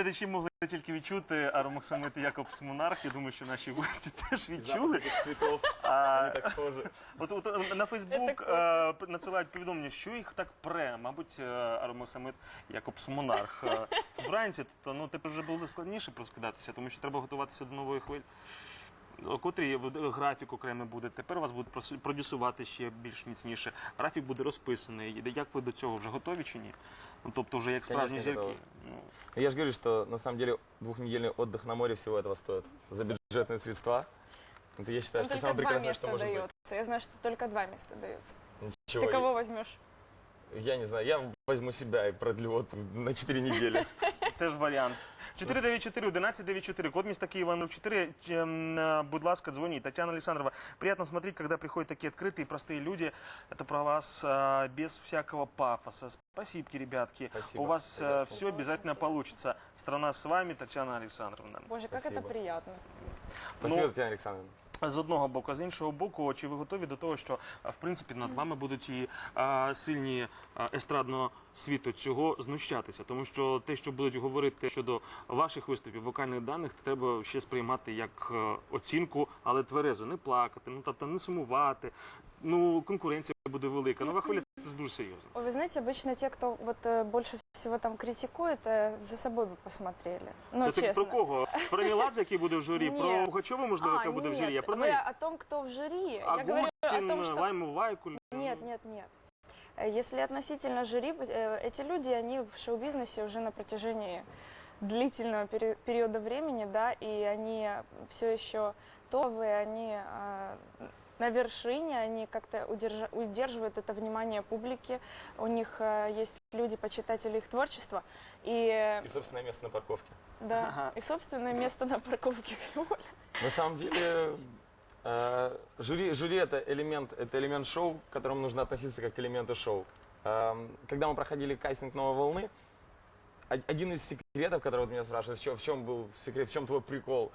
глядачі могли тільки відчути аромаксамит Якобс Монарх. Я думаю, що наші гості теж відчули. А, так. От, от на Фейсбук е, надсилають повідомлення, що їх так пре. Мабуть, е, Аромосамит Якобс Монарх. Е, Вранці, то ну тепер вже буде складніше проскидатися, тому що треба готуватися до нової хвилі. О котрій в- графік окремий буде. Тепер вас будуть прос- продюсувати ще більш міцніше. Графік буде розписаний. Як ви до цього вже готові чи ні? Ну тобто, вже як справжні Конечно, зірки. готові. Ну, Я же говорю, что на самом деле двухнедельный отдых на море всего этого стоит. За бюджетные средства. Это я считаю, Там что только самое два прекрасное, места что может быть. дается. Я знаю, что только два места дается. Ничего, Ты кого возьмешь? Я не знаю, я возьму себя и продлю отпуск на 4 недели. Теж варіант. 494 1194 код міста Києва 04. Ем, е, Будь ласка, дзвоніть. Тетяна Александрова, приятно смотреть, когда приходят такие открытые, простые люди. Это про вас а, без всякого пафоса. Спасибо, ребятки. Спасибо. У вас Спасибо. все обязательно получится. Страна с вами, Татьяна Александровна. Боже, как Спасибо. это приятно. Спасибо, Ну, Татьяна Александровна. З одного боку, з іншого боку, чи ви готові до того, що в принципі над вами будуть і а, сильні естрадного світу цього знущатися? Тому що те, що будуть говорити щодо ваших виступів, вокальних даних, треба ще сприймати як е, оцінку, але тверезо, не плакати, ну тобто не сумувати. Ну конкуренція буде велика. Нова хвиля дуже серйозно. Ой, Вы знаете, обычно те, кто вот э, больше всего там критикует, э, за собой бы посмотрели. Ну, це ти честно. про кого? Про Меладзе, який буде в журі, Ні. про Пугачова, можливо, яка А, буде в нет, журі. Я про вы неї. о том, кто в жюри. Я говорю о Агутін, том, что... Лайму Вайкуль. Нет, нет, нет. Э, Если относительно жюри, э, эти люди, они в шоу-бизнесе уже на протяжении длительного пери- периода времени, да, и они все еще топовые, они э, на вершине, они как-то удерживают это внимание публики, у них э, есть люди, почитатели их творчества, и, э, И собственное место на парковке. да, Ага. и собственное место на парковке. На самом деле, э, жюри, жюри это элемент, это элемент шоу, к которому нужно относиться как к элементу шоу. Эм, Когда мы проходили кастинг новой волны, один из секретов, который вот меня спрашивают, в чем, в чем был секрет, в чем твой прикол,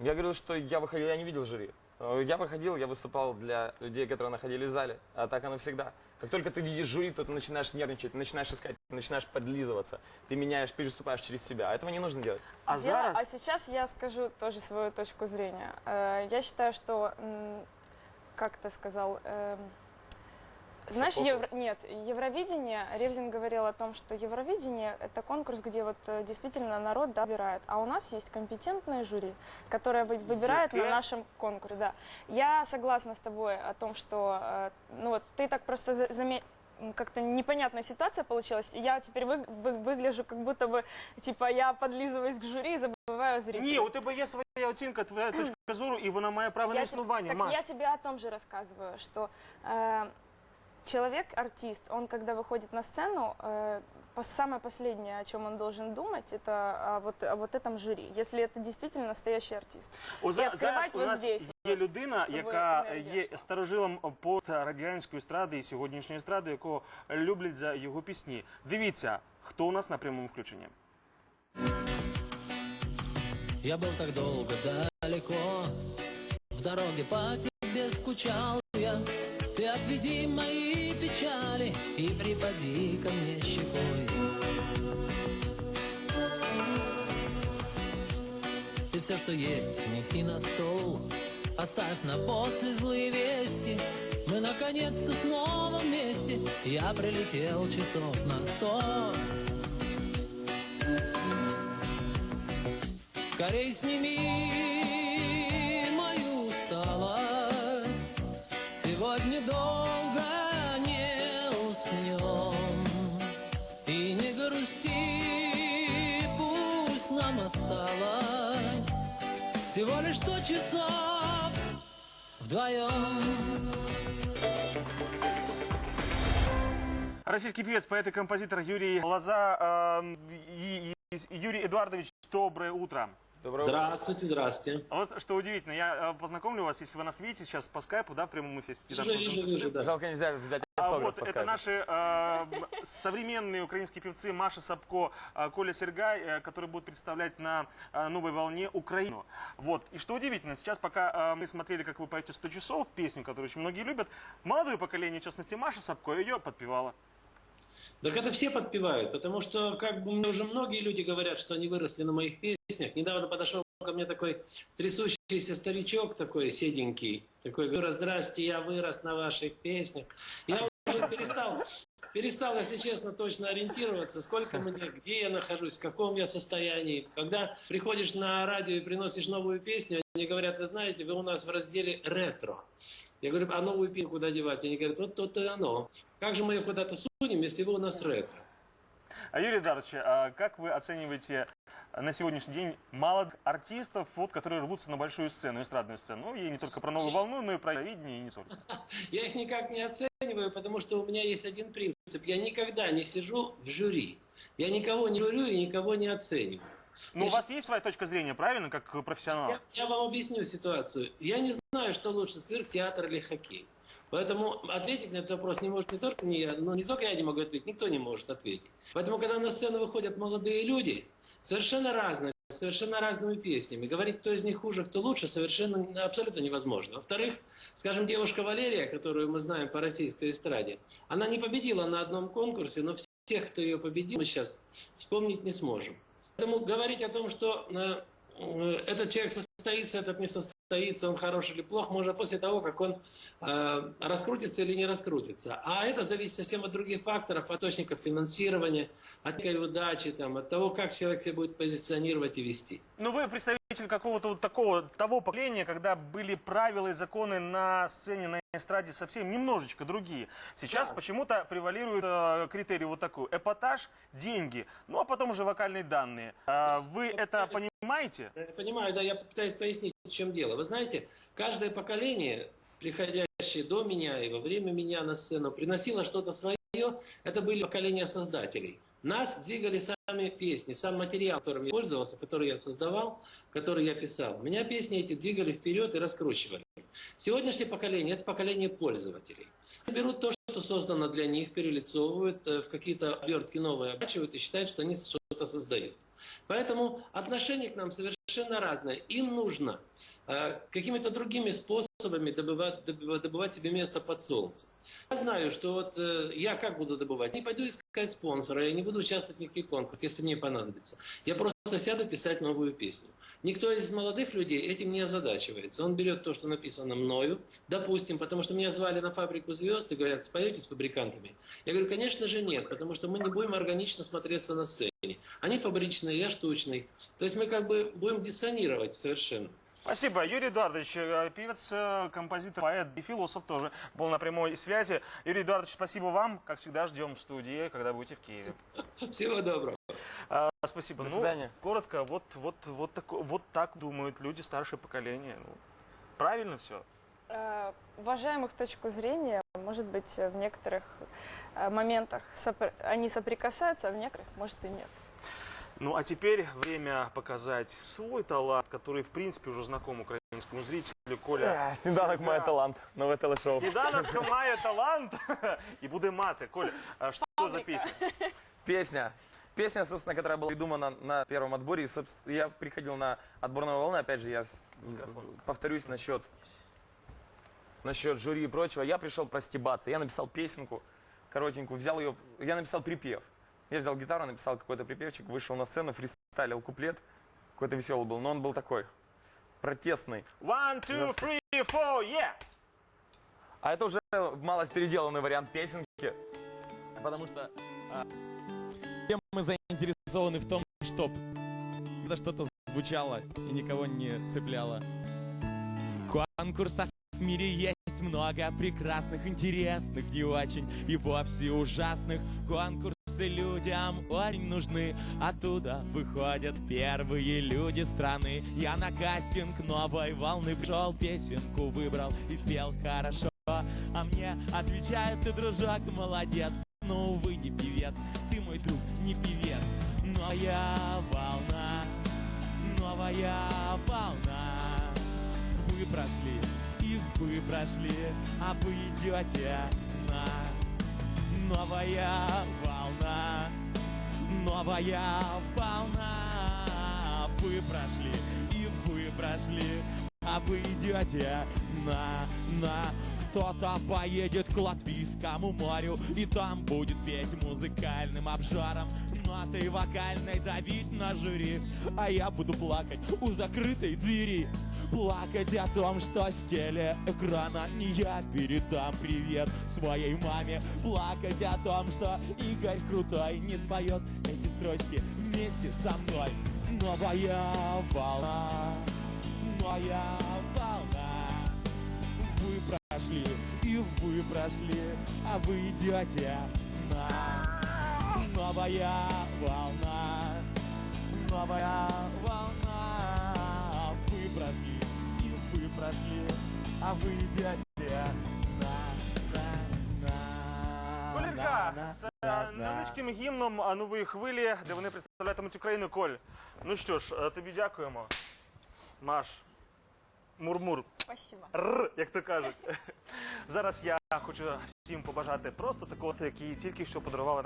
я говорил, что я выходил, я не видел жюри. Э, Я выходил, я выступал для людей, которые находились в зале, а так оно всегда. Как только ты видишь жюри, то ты начинаешь нервничать, ты начинаешь искать, ты начинаешь подлизываться, ты меняешь, переступаешь через себя. А этого не нужно делать. А Я- зараз а сейчас я скажу тоже свою точку зрения. Э, Я считаю, что, как ты сказал, эм, знаешь, Сапогов? Евро- нет, Евровидение, Ревзин говорил о том, что Евровидение это конкурс, где вот э, действительно народ да, выбирает, а у нас есть компетентное жюри, которое вы- выбирает на Яке? нашем конкурсе. Да. Я согласна с тобой о том, что, э, ну вот ты так просто за- заме- м, как-то непонятная ситуация получилась. Я теперь вы- вы- выгляжу, как будто бы, типа, я подлизываюсь к жюри и забываю о зрителя. Ні, у тебе є своя оцінка, твоя точка зору, і вона має право на Я те- існування. так Маш. я тебе о том же рассказываю, что э, человек, артист, он когда выходит на сцену, э, по- самое последнее, о чем он должен думать, это о вот, о вот этом жюри, если это действительно настоящий артист. О, за- відкривати зараз у от нас здесь, є людина, щоб яка енергія є йшла. старожилом радянської естради і сьогоднішньої естради, якого люблять за його пісні. Дивіться, хто у нас на прямому включенні. Я был так долго далеко, в дороге по тебе скучал я. Ты отведи мои печали и припади ко мне щекой. Ты все, что есть, неси на стол, оставь на после злые вести. Мы наконец-то снова вместе, я прилетел часов на сто. Скорей сними мою усталость. Сегодня долго сто часов вдвоем. Российский певец, поэт и композитор Юрий Лоза. э, и- и- Юрий Эдуардович, доброе утро. Доброе утро. Здравствуйте, здравствуйте. А Вот что удивительно, я э, познакомлю вас, если вы нас видите сейчас по скайпу, да, в прямом эфире. Вижу, вижу, вижу, да. Жалко нельзя взять А вот это скайпу. наши э, современные украинские певцы Маша Сапко, э, Коля Сергай, э, которые будут представлять на э, новой волне Украину. Вот. И что удивительно, сейчас пока э, мы смотрели, как вы поете 100 часов, песню, которую очень многие любят, молодое поколение, в частности Маша Сапко, ее подпевала. Так это все подпевают, потому что как бы мне уже многие люди говорят, что они выросли на моих песнях. Недавно подошел ко мне такой трясущийся старичок, такой седенький, такой, говорю, здрасте, я вырос на ваших песнях. Я перестал, перестал, если честно, точно ориентироваться, сколько мне, где я нахожусь, в каком я состоянии. Когда приходишь на радио и приносишь новую песню, они говорят, вы знаете, вы у нас в разделе ретро. Я говорю, а новую песню куда девать? Они говорят, вот тут и оно. Как же мы ее куда-то сунем, если вы у нас ретро? А Юрий Дарович, а как вы оцениваете на сегодняшний день молодых артистов, вот, которые рвутся на большую сцену, эстрадную сцену? Ну, и не только про новую волну, но и про видение, и не только. Я их никак не оцениваю, потому что у меня есть один принцип. Я никогда не сижу в жюри. Я никого не журю и никого не оцениваю. У Я вас есть своя точка зрения, правильно, как профессионала? Я, я вам объясню ситуацию. Я не знаю, что лучше, цирк, театр или хоккей. Поэтому ответить на этот вопрос не может не только не я, но не только я не могу ответить, никто не может ответить. Поэтому, когда на сцену выходят молодые люди, совершенно разные, совершенно разными песнями, говорить, кто из них хуже, кто лучше, совершенно абсолютно невозможно. Во-вторых, скажем, девушка Валерия, которую мы знаем по российской эстраде, она не победила на одном конкурсе, но всех, кто ее победил, мы сейчас вспомнить не сможем. Поэтому говорить о том, что э, э, этот человек состоится, этот не состоится, он хорош или плох, можно после того, как он э, раскрутится или не раскрутится. А это зависит совсем от других факторов, от источников финансирования, от удачи, там, от того, как человек себя будет позиционировать и вести. Ну, вы представитель какого-то вот такого, того поколения, когда были правила и законы на сцене, на эстраде совсем немножечко другие. Сейчас Да. почему-то превалирует э, критерий вот такой. Эпатаж, деньги, ну, а потом уже вокальные данные. А вы это понимаете? Я понимаю, да, я попытаюсь пояснить, в чем дело. Вы знаете, каждое поколение, приходящее до меня и во время меня на сцену, приносило что-то свое. Это были поколения создателей. Нас двигали сами песни, сам материал, которым я пользовался, который я создавал, который я писал. Меня песни эти двигали вперед и раскручивали. Сегодняшнее поколение – это поколение пользователей. Они берут то, что создано для них, перелицовывают, э, в какие-то обертки новые оборачивают и считают, что они что-то создают. Поэтому отношение к нам совершенно разное. Им нужно э, какими-то другими способами добывать, добывать, себе место под солнцем. Я знаю, что вот э, я как буду добывать? Не пойду искать спонсора, я не буду участвовать в никаких конкурсах, если мне понадобится. Я просто сяду писать новую песню. Никто из молодых людей этим не озадачивается. Он берет то, что написано мною, допустим, потому что меня звали на фабрику звезд и говорят, споете с фабрикантами? Я говорю, конечно же нет, потому что мы не будем органично смотреться на сцене. Они фабричные, я штучный. То есть мы как бы будем диссонировать совершенно. Спасибо. Юрий Эдуардович, э, певец, э, композитор, поэт и философ тоже был на прямой связи. Юрий Эдуардович, спасибо вам. Как всегда, ждем в студии, когда будете в Киеве. Всего доброго. А, Спасибо. До Ну, свидания. коротко, вот, вот, вот, тако- вот так думают люди старшее поколение. Ну, правильно все? Э, уважаем их точку зрения. Может быть, в некоторых моментах сопр- они соприкасаются, а в некоторых, может, и нет. Ну, а теперь время показать свой талант, который, в принципе, уже знаком украинскому зрителю. Коля, Е, Сніданок має талант. Нове телешоу. Сніданок має талант і буде мати. Коля, а что за песня? Песня. Песня, собственно, которая была придумана на первом отборе. И, собственно, я приходил на отборную волну. Опять же, я с- повторюсь насчет, насчет жюри и прочего. Я пришел простебаться. Я написал песенку коротенькую, взял ее, я написал припев. Я взял гитару, написал какой-то припевчик, вышел на сцену, фристайлил куплет. Какой-то веселый был, но он был такой протестный. One, two, three, four, yeah! А это уже малость переделанный вариант песенки. Потому что а, все мы заинтересованы в том, чтобы это что-то звучало и никого не цепляло. Конкурсов в мире есть много прекрасных, интересных, не очень и вовсе ужасных. Конкурсы людям очень нужны, оттуда выходят первые люди страны. Я на кастинг новой волны пришел, песенку выбрал и спел хорошо. А мне отвечают, ты, дружок, молодец Но, увы, не певец, ты мой друг, не певец Новая волна, новая волна Вы прошли, и вы прошли, а вы идете Новая волна, новая волна. Вы прошли, и вы прошли, а вы идете на, на. Кто-то поедет к Латвийскому морю И там будет петь музыкальным обжаром Ноты вокальной давить на жюри. А я буду плакать у закрытой двери. Плакать о том, что с телеэкрана Не я передам привет своей маме. Плакать о том, что Игорь Крутой Не споет эти строчки вместе со мной. Новая волна Новая волна. Вы прошли и вы прошли А вы идете на Новая волна Новая волна Вы прошли и вы прошли А вы идете на, на, на, Колірка на, з на, е, на. невеличким гімном а, нової хвилі, де вони представлятимуть Україну. Коль, ну що ж, е, тобі дякуємо. Маш, мурмур, Спасибо. р, як то кажуть. Зараз я хочу всім побажати просто такого, який тільки що подарували наші